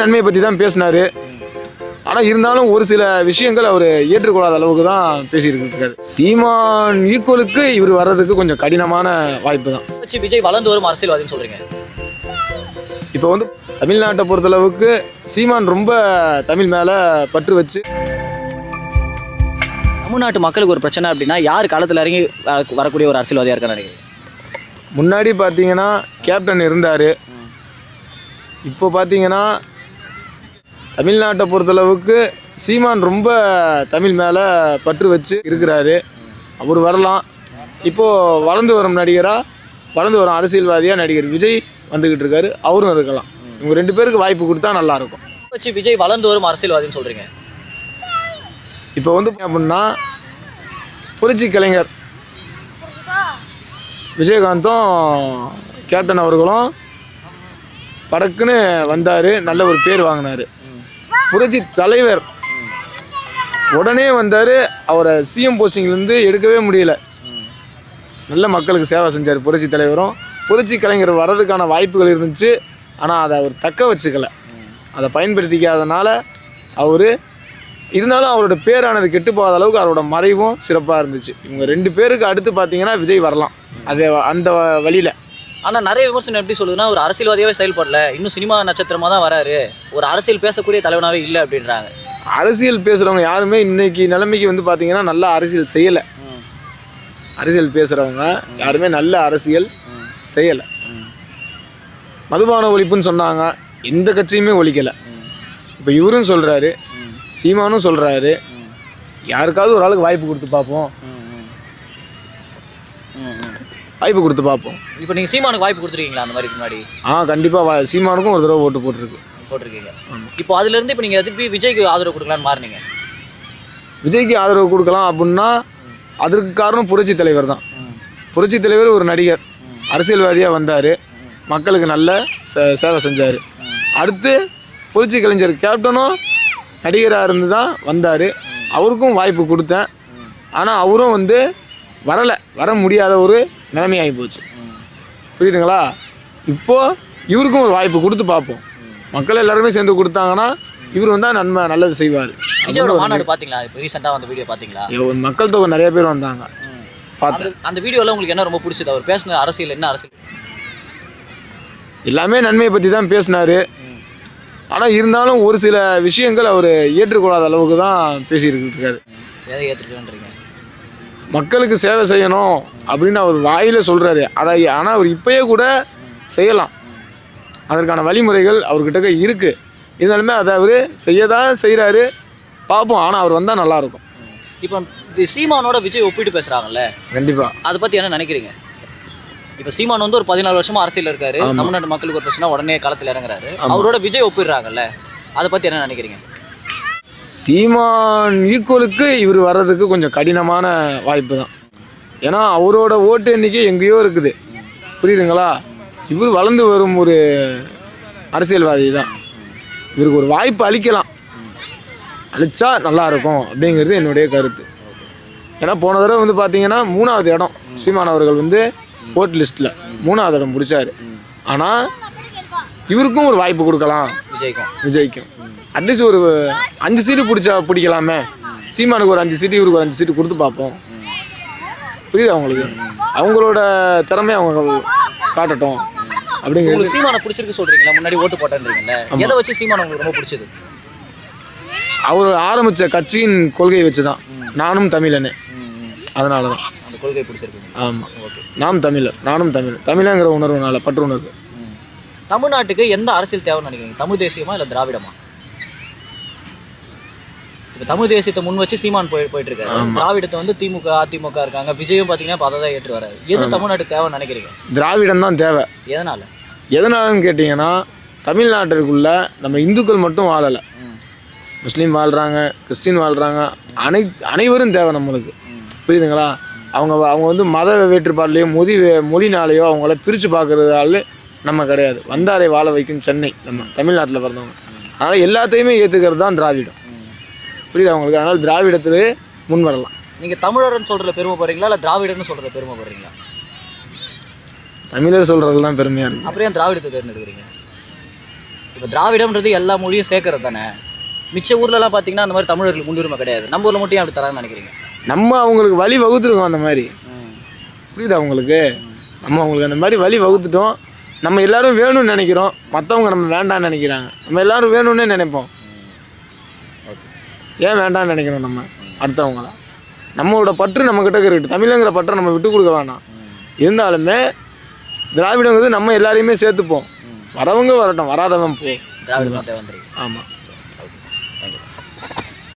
நன்மையை பற்றி தான் பேசினாரு. ஆனால் இருந்தாலும் ஒரு சில விஷயங்கள் அவர் ஏற்றுக்கொள்ளாத அளவுக்கு தான் பேசிட்டு இருக்காரு சீமான் ஈக்குவலுக்கு இவர் வர்றதுக்கு கொஞ்சம் கடினமான வாய்ப்பு தான். விஜய் வளர்ந்து வரும் அரசியல்வாதின்னு சொல்றீங்க. இப்போ வந்து தமிழ்நாட்டை பொறுத்தளவுக்கு சீமான் ரொம்ப தமிழ் மேலே பற்று வச்சு தமிழ்நாட்டு மக்களுக்கு ஒரு பிரச்சனை அப்படின்னா யார் காலத்துல இறங்கி வரக்கூடிய ஒரு அரசியல்வாதியா இருக்கான்னு நினைக்கிறீங்க? முன்னாடி பார்த்தீங்கன்னா கேப்டன் இருந்தார். இப்போ பார்த்தீங்கன்னா தமிழ்நாட்டை பொறுத்தளவுக்கு சீமான் ரொம்ப தமிழ் மேலே பற்று வச்சு இருக்கிறாரு. அவர் வரலாம். இப்போது வளர்ந்து வரும் நடிகராக வளர்ந்து வரும் அரசியல்வாதியாக நடிகர் விஜய் வந்துக்கிட்டு இருக்காரு. அவரும் இருக்கலாம். இவங்க ரெண்டு பேருக்கு வாய்ப்பு கொடுத்தா நல்லாயிருக்கும் வச்சு விஜய் வளர்ந்து வரும் அரசியல்வாதின்னு சொல்றீங்க. இப்போ வந்து அப்படின்னா புரட்சி கலைஞர் விஜயகாந்தும் கேப்டன் அவர்களும் படக்குன்னு வந்தார். நல்ல ஒரு பேர் வாங்கினார். புரட்சி தலைவர். உடனே வந்தார் அவரை சிஎம் போஸ்டிங்லேருந்து எடுக்கவே முடியல. நல்ல மக்களுக்கு சேவை செஞ்சார் புரட்சி தலைவரும். புரட்சி கலைஞர் வர்றதுக்கான வாய்ப்புகள் இருந்துச்சு ஆனால் அதை அவர் தக்க வச்சுக்கல. அதை பயன்படுத்திக்காதனால அவர் இருந்தாலும் அவரோட பேரானது கெட்டு போகாத அளவுக்கு அவரோட மறைவும் சிறப்பாக இருந்துச்சு. இவங்க ரெண்டு பேருக்கு அடுத்து பார்த்தீங்கன்னா விஜய் வரலாம். அது அந்த வழியில். ஆனா நிறைய விமர்சனம் எப்படி சொல்லுதுன்னா ஒரு அரசியல்வாதியாவே செயல்படல. இன்னும் சினிமா நட்சத்திரமா தான் வராரு. ஒரு அரசியல் பேசக்கூடிய தலைவனாவே இல்லை அப்படின்றாங்க. அரசியல் பேசுகிறவங்க யாருமே இன்னைக்கு நிலைமைக்கு வந்து பார்த்தீங்கன்னா நல்லா அரசியல் செய்யலை. அரசியல் பேசுகிறவங்க யாருமே நல்ல அரசியல் செய்யலை. மதுபான ஒழிப்புன்னு சொன்னாங்க. எந்த கட்சியுமே ஒழிக்கலை. இப்போ இவரும் சொல்கிறாரு சீமானும் சொல்கிறாரு யாருக்காவது ஒரு ஆளுக்கு வாய்ப்பு கொடுத்து பார்ப்போம் வாய்ப்பு கொடுத்து பார்ப்போம். இப்போ நீங்க சீமானுக்கு வாய்ப்பு கொடுத்துருக்கீங்களா அந்த மாதிரி முன்னாடி? ஆ கண்டிப்பாக சீமானுக்கும் ஒரு தடவை ஓட்டு போட்டிருக்கு. போட்டிருக்கீங்க. இப்போ அதுல இருந்து இப்போ நீங்க திருப்பி விஜய்க்கு ஆதரவு கொடுக்கலான்னு மாறினீங்க. விஜய்க்கு ஆதரவு கொடுக்கலாம் அப்படின்னா அதற்கு காரணம் புரட்சி தலைவர் தான். புரட்சி தலைவர் ஒரு நடிகர். அரசியல்வாதியாக வந்தார். மக்களுக்கு நல்ல சே- சேவை செஞ்சார். அடுத்து புரட்சி கலைஞர் கேப்டனும் நடிகராக இருந்து தான் வந்தார். அவருக்கும் வாய்ப்பு கொடுத்தேன். ஆனால் அவரும் வந்து வரலை. வர முடியாத ஒரு நிலைமையாகி போச்சு. புரியுதுங்களா? இப்போது இவருக்கும் ஒரு வாய்ப்பு கொடுத்து பார்ப்போம். மக்கள் எல்லாருமே சேர்ந்து கொடுத்தாங்கன்னா இவர் வந்தால் நன்மை நல்லது செய்வார். விஜயோட மாநாடு பாத்தீங்களா? இப்போ ரீசெண்டாக வந்த வீடியோ பாத்தீங்களா? மக்கள் தொகை நிறைய பேர் வந்தாங்க. பார்த்தேன் அந்த வீடியோல உங்களுக்கு என்ன ரொம்ப பிடிச்சது? அவர் பேசின அரசியல் என்ன அரசியல்? எல்லாமே நன்மையை பற்றி தான் பேசினார். ஆனால் இருந்தாலும் ஒரு சில விஷயங்கள் அவர் ஏற்றுக்கொள்ளாத அளவுக்கு தான் பேசிட்டு இருக்காரு எதை ஏற்றுக்கன்றீங்க மக்களுக்கு சேவை செய்யணும் அப்படின்னு அவர் வாயில சொல்கிறாரு அதை ஆனால் அவர் இப்பயே கூட செய்யலாம். அதற்கான வழிமுறைகள் அவர்கிட்ட இருக்குது இருந்தாலுமே அதை அவர் செய்ய தான் செய்கிறாரு பார்ப்போம். ஆனால் அவர் வந்தால் நல்லாயிருக்கும் இப்போ இது சீமானோட விஜய் ஒப்பிட்டு பேசுறாங்கல்ல? கண்டிப்பாக அதை பத்தி என்ன நினைக்கிறீங்க? இப்போ சீமான் வந்து ஒரு பதினாலு வருஷமா அரசியல் இருக்காரு. தமிழ்நாட்டு மக்களுக்கு ஒரு பிரச்சனை உடனே களத்தில் இறங்குறாரு. அவரோட விஜய் ஒப்பிடுறாங்கல்ல. அதை பத்தி என்ன நினைக்கிறீங்க? சீமான் ஈக்குவலுக்கு இவர் வர்றதுக்கு கொஞ்சம் கடினமான வாய்ப்பு தான் ஏன்னா அவரோட ஓட்டு எண்ணிக்கை எங்கேயோ இருக்குது. புரியுதுங்களா? இவர் வளர்ந்து வரும் ஒரு அரசியல்வாதி தான் இவருக்கு ஒரு வாய்ப்பு அளிக்கலாம். அளிச்சா நல்லா இருக்கும் அப்படிங்கிறது என்னுடைய கருத்து. ஏன்னா போன தடவை வந்து பார்த்தீங்கன்னா மூணாவது இடம் சீமான் அவர்கள் வந்து ஓட் லிஸ்ட்டில் மூணாவது இடம் பிடிச்சாரு ஆனால் இவருக்கும் ஒரு வாய்ப்பு கொடுக்கலாம். விஜய்க்கும். விஜய்க்கும். அட்லீஸ்ட் ஒரு அஞ்சு சீட்டு பிடிச்சா பிடிக்கலாமே? சீமானுக்கு ஒரு அஞ்சு சீட்டு இவருக்கு ஒரு அஞ்சு சீட்டு கொடுத்து பார்ப்போம். புரியுது அவங்களுக்கு அவங்களோட திறமையை அவங்க காட்டட்டும். அப்படிங்கிறது உங்களுக்கு சீமானை பிடிச்சிருக்கு சொல்றீங்களா முன்னாடி ஓட்டு போட்டேன்றீங்கல்ல எதை வச்சு சீமான் உங்களுக்கு ரொம்ப பிடிச்சது? அவர் ஆரம்பித்த கட்சியின் கொள்கையை வச்சு தான் நானும் தமிழனே. அதனால தான் அந்த கொள்கை பிடிச்சிருக்கு ஆமாம் ஓகே. நாம் தமிழர் நானும் தமிழர் தமிழங்கிற உணர்வுனால பற்று உணர்வு தமிழ்நாட்டுக்கு எந்த அரசியல் தேவைன்னு நினைக்கிறீங்க? தமிழ் தேசியமா இல்லை திராவிடமா? இப்போ தமிழ் தேசியத்தை முன் வச்சு சீமான் போய் போயிட்டு இருக்காரு திராவிடத்தை வந்து திமுக அதிமுக இருக்காங்க. விஜயும் பார்த்தீங்கன்னா இப்போ அதை தான் ஏற்று வராரு. எது தமிழ்நாட்டுக்கு தேவைன்னு நினைக்கிறீங்க? திராவிடம் தான் தேவை. எதனால? எதனாலன்னு கேட்டிங்கன்னா தமிழ்நாட்டிற்குள்ள நம்ம இந்துக்கள் மட்டும் வாழலை. முஸ்லீம் வாழ்கிறாங்க கிறிஸ்டின் வாழ்கிறாங்க அனை அனைவரும் தேவை நம்மளுக்கு. புரியுதுங்களா? அவங்க அவங்க வந்து மத வேற்றுப்பாடுலையோ மொழி மொழினாலேயோ அவங்கள பிரித்து பார்க்குறதால நம்ம கிடையாது. வந்தாரை வாழ வைக்கும் சென்னை நம்ம தமிழ்நாட்டில் பிறந்தவங்க. அதனால் எல்லாத்தையுமே ஏற்றுக்கிறது தான் திராவிடம். புரியுது அவங்களுக்கு அதனால் திராவிடத்தில் முன் வரலாம். நீங்கள் தமிழர்னு சொல்கிறத பெருமைப்படுறீங்களா இல்லை திராவிடர்னு சொல்கிறத பெருமைப்படுறீங்களா தமிழர் சொல்கிறது தான் பெருமையாக இருக்குது அப்புறம் ஏன் திராவிடத்தை தேர்ந்தெடுக்கிறீங்க? இப்போ திராவிடம்ன்றது எல்லா மொழியும் சேர்க்கறது தானே மிச்ச ஊர்லலாம் பார்த்தீங்கன்னா அந்த மாதிரி தமிழர்களுக்கு முன்னுரிமை கிடையாது. நம்ம ஊரில் மட்டும் அப்படி தரான்னு நினைக்கிறீங்க? நம்ம அவங்களுக்கு வழி வகுத்துருக்கோம் அந்த மாதிரி. புரியுதா உங்களுக்கு? நம்ம அவங்களுக்கு அந்த மாதிரி வழி வகுத்துட்டோம். நம்ம எல்லாரும் வேணும்னு நினைக்கிறோம். மற்றவங்க நம்ம வேண்டாம்னு நினைக்கிறாங்க. நம்ம எல்லாரும் வேணும்னே நினைப்போம். ஏன் வேண்டாம்னு நினைக்கிறோம் நம்ம அடுத்தவங்கள. நம்மளோட பற்று நம்மக்கிட்ட இருக்குது. தமிழுங்கிற பற்றை நம்ம விட்டு கொடுக்க வேணாம். இருந்தாலுமே திராவிடங்கிறது நம்ம எல்லாரையுமே சேர்த்துப்போம். வரவங்க வரட்டும் வராதவன் போ. திராவிட ஆமாம்